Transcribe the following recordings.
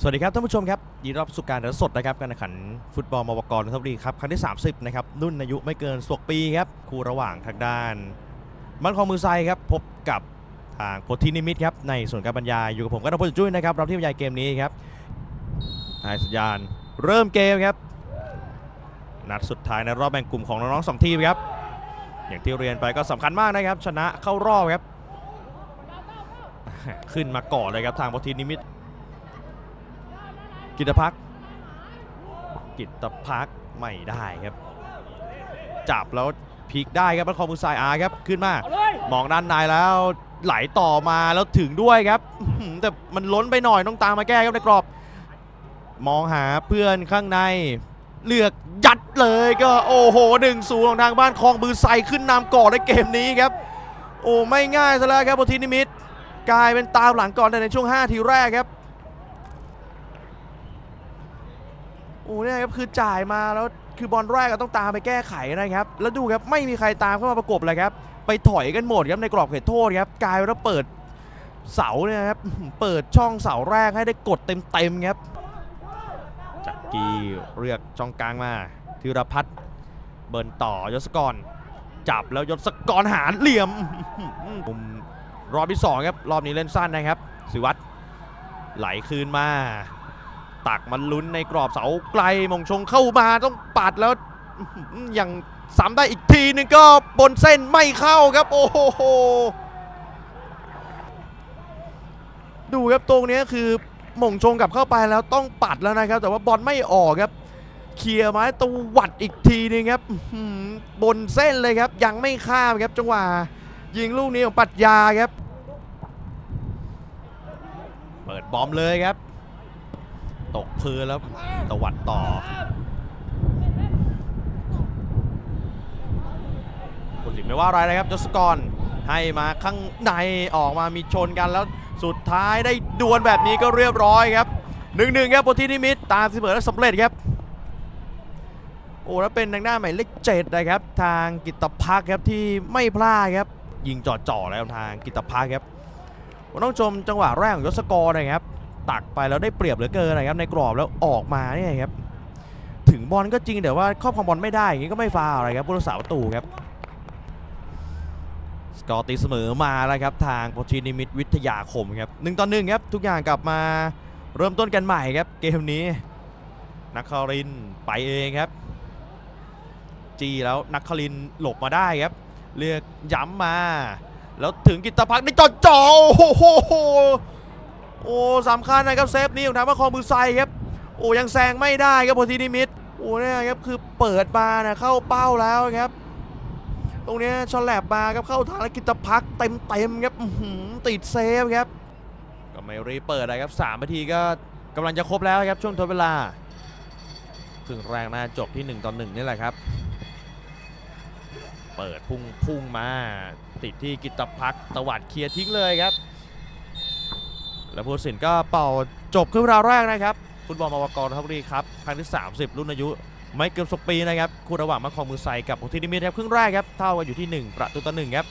สวัสดีครับท่านผู้ชมครับยินดีรับสู่การถ่ายทอดสดนะครับการแข่งขันฟุตบอลมวกรนนทบุรีครับครั้งที่ 30 นะครับรุ่นอายุไม่เกินสวกปีครับ คู่ระหว่างทางด้าน มันคองมือไซครับ พบกับทางโพธินิมิตครับ ในส่วนการบรรยายอยู่กับผมก็ต้องพูดจุ้ยนะครับรับที่บรรยายเกมนี้ครับให้สัญญาณเริ่มเกมครับ นัดสุดท้ายในรอบแบ่งกลุ่มของน้องๆสองทีมครับ อย่างที่เรียนไปก็สำคัญมากนะครับ ชนะเข้ารอบครับ ขึ้นมาก่อนเลยครับทางโพธินิมิต กิตพักดิ์กิตพักดิ์ไม่ได้ครับ จับแล้วพลิกได้ครับแล้วคอมือซ้ายอาครับขึ้นมามองด้านในแล้วไหลต่อมาแล้วถึงด้วยครับอื้อหือแต่มันล้นไปหน่อยต้องตามมาแก้ครับในกรอบ มองหาเพื่อนข้างใน เลือกยัดเลยก็โอ้โหหนึ่งศูนย์ของทางบ้านคลองมือใส่ขึ้นนำก่อนในเกมนี้ครับ โอ้ไม่ง่ายซะแล้วครับโบทีนิมิตกลายเป็นตามหลังก่อนแต่ในช่วง 5 ทีแรกครับ โอ้เนี่ยครับคือจ่ายมาแล้วคือบอลแรกก็ต้องตามไปแก้ไขนะครับ แล้วดูครับไม่มีใครตามเข้ามาประกบเลยครับ ไปถอยกันหมดครับในกรอบเขตโทษครับกลายเป็นว่าเปิดเสาเนี่ยครับเปิดช่องเสาแรกให้ได้กดเต็มๆครับจักรีเรียกช่องกลางมาธีรพัฒน์เบิร์นต่อยศกร จับแล้วยศกรหารเหลี่ยมมุมรอบที่สองครับรอบนี้เล่นสั้นนะครับสิวัตรไหลคืนมา ตักมันลุ้นในกรอบเสาไกลมงชงเข้ามาต้องปัดแล้วย่างซ้ำได้อีกทีนึงก็บนเส้นไม่เข้าครับ โอ้โหดูครับตรงนี้คือมงชงกลับเข้าไปแล้วต้องปัดแล้วนะครับ แต่ว่าบอลไม่ออกครับเคลียร์ไม้ตวัดอีกทีนึงครับบนเส้นเลยครับ ยังไม่ข้ามครับจังหวะยิงลูกนี้ของปรัดยาครับ เปิดบอมเลยครับ ตกพื้นแล้วตวัดต่อคุณสิไม่ว่าอะไรนะครับจสกรให้มาข้างในออกมามีชนกันแล้วสุดท้ายได้ดวลแบบนี้ก็เรียบร้อยครับหนึ่งหนึ่งครับโปรทีนิมิตตามเสมอและสำเร็จครับโอ้แล้วเป็นทางหน้าใหมายเลขเจ็ดนะครับ ทางกิตพักครับที่ไม่พลาดครับ ยิงจ่อๆแล้วทางกิตพักครับต้องชมจังหวะแรกของยศกรนะครับ ตักไปแล้วได้เปรียบเหลือเกินนะครับในกรอบแล้วออกมาเนี่ยครับถึงบอลก็จริงแต่ว่าครอบครองบอลไม่ได้อย่างนี้ก็ไม่ฟาวอะไรครับผู้รักษาประตูครับสกอร์ตีเสมอมาแล้วครับทางโปรชีนิมิตวิทยาคมครับหนึ่งต่อหนึ่งครับทุกอย่างกลับมาเริ่มต้นกันใหม่ครับเกมนี้นักคารินไปเองครับจีแล้วนักคารินหลบมาได้ครับเลือกย้ำมา แล้วถึงกิตพักได้จ่อจ่อโอ้โห โอ้สำคัญนะครับเซฟนี้ของทางมาคองมือไซครับโอ้ยังแซงไม่ได้ครับโพธินิมิตโอ้เนี่ยครับคือเปิดมานะเข้าเป้าแล้วครับ ตรงเนี้ยชอลแลบมาครับเข้าทางแล้วกิตพักเต็มเต็มครับติดเซฟครับ ก็ไม่รีบเปิดนะครับ3นาทีก็กำลังจะครบแล้วครับช่วงทดเวลาครึ่งแรกน่าจบที่ 1ต่อ1นี่แหละครับ เปิดพุ่งพุ่งมา ติดที่กิตพักตวัดเคลียร์ทิ้งเลยครับ แล้วผู้สินก็เป่าจบครึ่งเวลาแรกนะครับฟุตบอลมวกรนนทบุรีครับครั้งที่ 30 รุ่นอายุไม่เกินสปีนะครับคู่ระหว่างมังคองมือไซกับโอทินิมิตครับครึ่งแรกครับเท่ากันอยู่ที่ 1 ประตูต่อหนึ่งครับ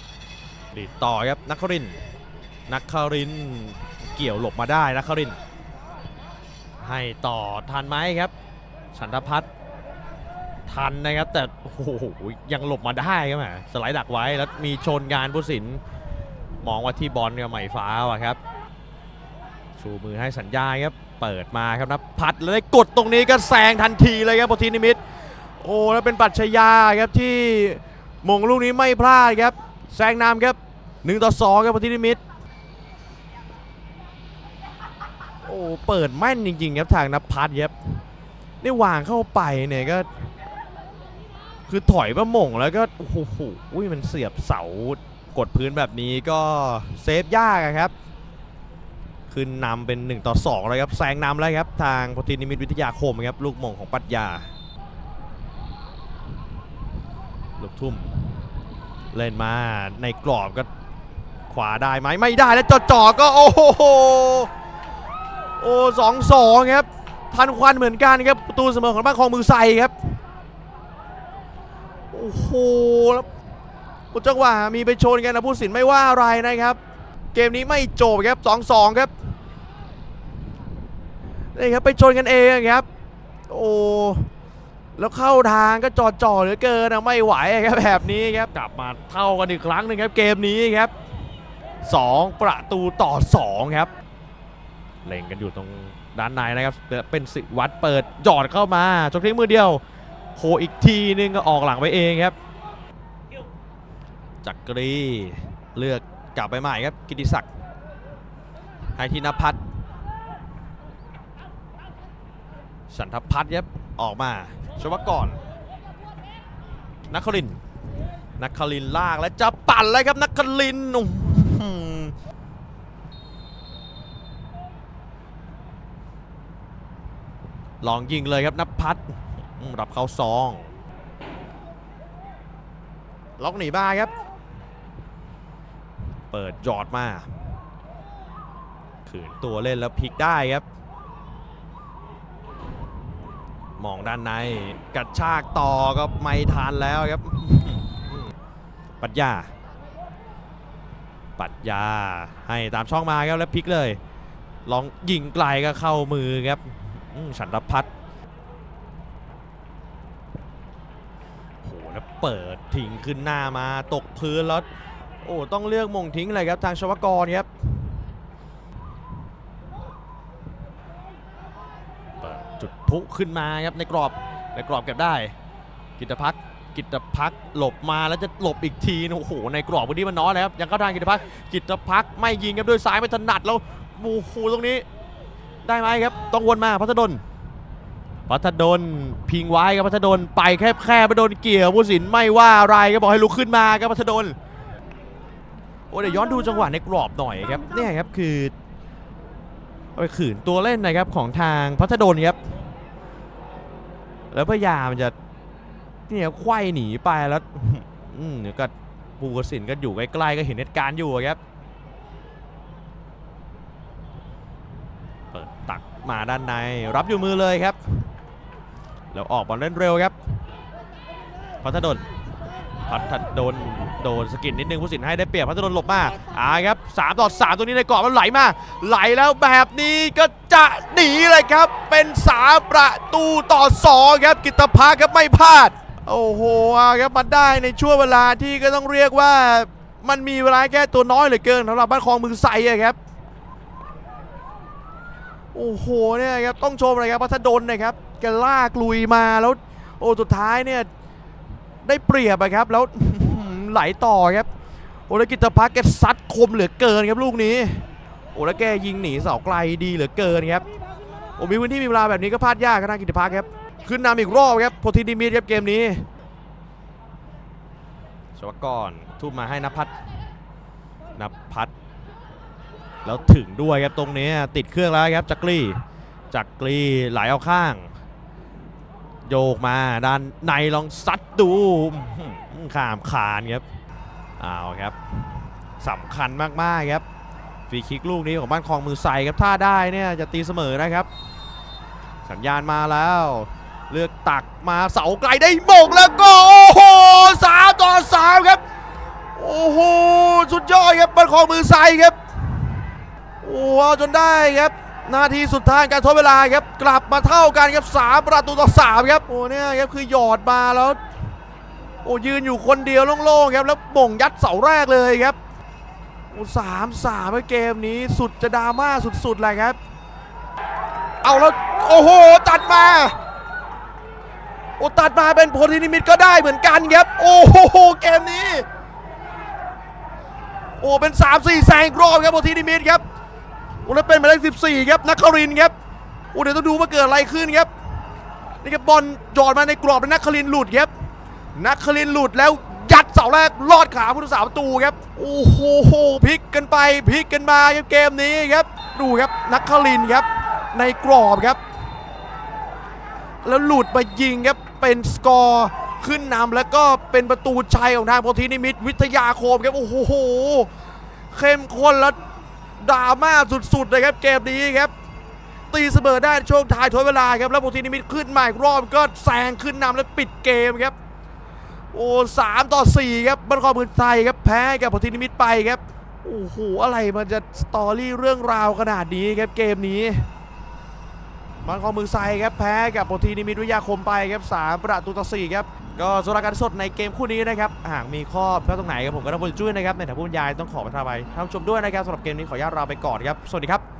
ดีต่อครับนักครินนักครินเกี่ยวหลบมาได้นักครินให้ต่อทันไหมครับฉันทพัฒน์ทันนะครับแต่โอ้โหยังหลบมาได้ครับแหมสไลด์ดักไว้แล้วมีชนงานผู้สินมองว่าที่บอลกับไหมฟ้าว่ะครับ ชูมือให้สัญญาณครับเปิดมาครับนะพัดแล้วได้กดตรงนี้ก็แซงทันทีเลยครับโปทีนิมิตโอ้แล้วเป็นปัจชญาครับที่มงลูกนี้ไม่พลาดครับแซงนำครับ1ต่อ2ครับโปทีนิมิตโอ้เปิดแม่นจริงๆครับทางนภัทรครับนี่วางเข้าไปเนี่ยก็ คือถอยมาหม่งแล้วก็โอ้โหอุ้ยมันเสียบเสากดพื้นแบบนี้ก็เซฟยากครับ ขึ้นนำเป็น 1 ต่อ2เลยครับแซงนำแล้วครับทางพทินิมิตวิทยาคมครับลูกมงของปรัชญาลูกทุ่มเล่นมาในกรอบก็ขวาได้ไหมไม่ได้แล้วจ่อก็โอ้โหโอ้สองสองครับทันควันเหมือนกันครับประตูเสมอของบ้านคลองมือใส่ครับโอ้โหแล้วจังหวะมีไปชนกันนะผู้สินไม่ว่าอะไรนะครับ เกมนี้ไม่จบครับ2-2ครับนี่ครับไปชนกันเองครับ โอ้แล้วเข้าทางก็จอดจ่อเหลือเกินนะไม่ไหวครับแบบนี้ครับกลับมาเท่ากันอีกครั้งหนึ่งครับเกมนี้ครับสองประตูต่อสองครับ เล็งกันอยู่ตรงด้านในนะครับเป็นสิวัดเปิดจอดเข้ามาจกทิ้งมือเดียวโผอีกทีนึงก็ออกหลังไปเองครับ จักรีเลือก กลับไปใหม่ครับ กิติศักดิ์ให้ทีนพัฒน์สันทพัฒน์ครับออกมาชวกรนักคลินนักคลินลากและจะปั่นเลยครับนักคลินลองยิงเลยครับนภัทรอืมรับเข้าซอง ล็อกหนีบ้าครับ เปิดจอดมาขืนตัวเล่นแล้วพลิกได้ครับ มองด้านในกระชากต่อก็ไม่ทันแล้วครับ ปัดยาปัดยาให้ตามช่องมาครับแล้วพลิกเลย ลองยิงไกลก็เข้ามือครับฉันรพัฒน์โหแล้วเปิดทิ้งขึ้นหน้ามาตกพื้นแล้ว โอ้ต้องเลือกมงทิ้งเลยครับทางชวกรครับเปิดจุดพุขึ้นมาครับในกรอบในกรอบเก็บได้ กิตพักกิตพักหลบมาแล้วจะหลบอีกทีนะโอ้โหในกรอบวันนี้มันน้อยแล้วครับยังเข้าทางกิตพักกิตพักไม่ยิงครับด้วยซ้ายไม่ถนัดแล้วโอ้โหตรงนี้ได้ไหมครับ ต้องวนมาพัทดลพัทดลพิงไว้ครับพัทดลไปแค่แค่ไปโดนเกี่ยวผู้สินไม่ว่าอะไรก็บอกให้ลุกขึ้นมาครับพัทดลโอ้เดี๋ยวย้อนดูจังหวะในกรอบหน่อยครับเนี่ยครับคือไปขืนตัวเล่นนะครับของทางพัทดลครับ แล้วพยายามจะเนี่ยไขว้หนีไปแล้วอืมเดี๋ยวก็ปูกสินก็อยู่ใกล้ๆก็เห็นเหตุการณ์อยู่ครับ เปิดตักมาด้านในรับอยู่มือเลยครับ แล้วออกบอลเล่นเร็วครับ พัทดลพัทดล โดนสกินนิดนึงผู้สินให้ได้เปรียบพัทดลหลบมาอ่าครับ3ต่อ3ตัวนี้ในกรอบมันไหลมา ไหลแล้วแบบนี้ก็จะหนีเลยครับ เป็น3ประตูต่อ2ครับกิตภาครับไม่พลาด โอ้โหครับมาได้ในช่วงเวลาที่ก็ต้องเรียกว่ามันมีเวลาแค่ตัวน้อยเหลือเกินสำหรับบ้านคลองมือใสอะครับโอ้โหเนี่ยครับต้องชมเลยครับพัทดลนะครับแกลากลุยมาแล้ว โอ้สุดท้ายเนี่ยได้เปรียบอะครับแล้ว ไหลต่อครับโอ้แล้วกิตพักแกซัดคมเหลือเกินครับลูกนี้โอ้แล้วแกยิงหนีเสาไกลดีเหลือเกินครับโอ้มีพื้นที่มีเวลาแบบนี้ก็พลาดยากครับทากิตพักครับขึ้นนำอีกรอบครับโพธินิมิตครับเกมนี้ชวกรทุ่มมาให้นภัทรนภัทรแล้วถึงด้วยครับตรงนี้ติดเครื่องแล้วครับจักรีจักรีไหลเอาข้าง โยกมาด้านในลองซัดดู ข้ามคานครับเอาครับสำคัญมากๆครับฟรีคิกลูกนี้ของบ้านคลองมือใส่ครับถ้าได้เนี่ยจะตีเสมอนะครับ สัญญาณมาแล้ว เลือกตักมาเสาไกลได้หมงแล้วก็โอ้โหสามต่อสามครับโอ้โหสุดยอดครับบ้านคลองมือใส่ครับโอ้เอาจนได้ครับนาทีสุดท้ายการทดเวลาครับกลับมาเท่ากันครับสามประตูต่อสามครับโอ้เนี่ยครับคือหยอดมาแล้ว โอ้ยืนอยู่คนเดียวโล่งๆครับแล้วบ่งยัดเสาแรกเลยครับโอ้สามสามเกมนี้สุดจะดราม่าสุดๆเลยครับ เอาแล้วโอ้โหตัดมาโอ้ตัดมาเป็นโพธินิมิตก็ได้เหมือนกันครับโอ้โหเกมนี้ โอ้เป็น 3 4แซงกรอบครับโพธินิมิตครับโอ้แล้วเป็นหมายเลข14 ครับนักครินครับโอ้เดี๋ยวต้องดูว่าเกิดอะไรขึ้นครับนี่ครับบอลจอดมาในกรอบแล้วนักครินหลุดครับ นักครินหลุดแล้วยัดเสาแรกลอดขาผู้รักษาประตูครับ โอ้โหพลิกกันไปพลิกกันมาครับเกมนี้ครับ ดูครับนักครินครับในกรอบครับ แล้วหลุดมายิงครับเป็นสกอร์ขึ้นนำแล้วก็เป็นประตูชัยของทางโพธินิมิตวิทยาโคมครับโอ้โหเข้มข้นแล้วดราม่าสุดๆเลยครับเกมนี้ครับ ตีเสมอได้ช่วงท้ายทดเวลาครับแล้วโพธินิมิตขึ้นมาอีกรอบก็แซงขึ้นนำแล้วปิดเกมครับ โอ้สามต่อสี่ครับบ้านคอมือไทยครับแพ้กับโพธินิมิตไปครับโอ้โหอะไรมันจะสตอรี่เรื่องราวขนาดนี้ครับเกมนี้มังกรมือไซครับแพ้กับโปรตีนิมิตวิทยาคมไปครับสามประตูต่อสี่ครับก็สำหรับการสดในเกมคู่นี้นะครับหากมีข้อผิดพลาดตรงไหนครับผมก็ต้องบนจุ้ยนะครับในฐานะผู้บรรยายต้องขอประทานไปท่านผู้ชมด้วยนะครับสำหรับเกมนี้ขออนุญาตลาไปก่อนครับสวัสดีครับ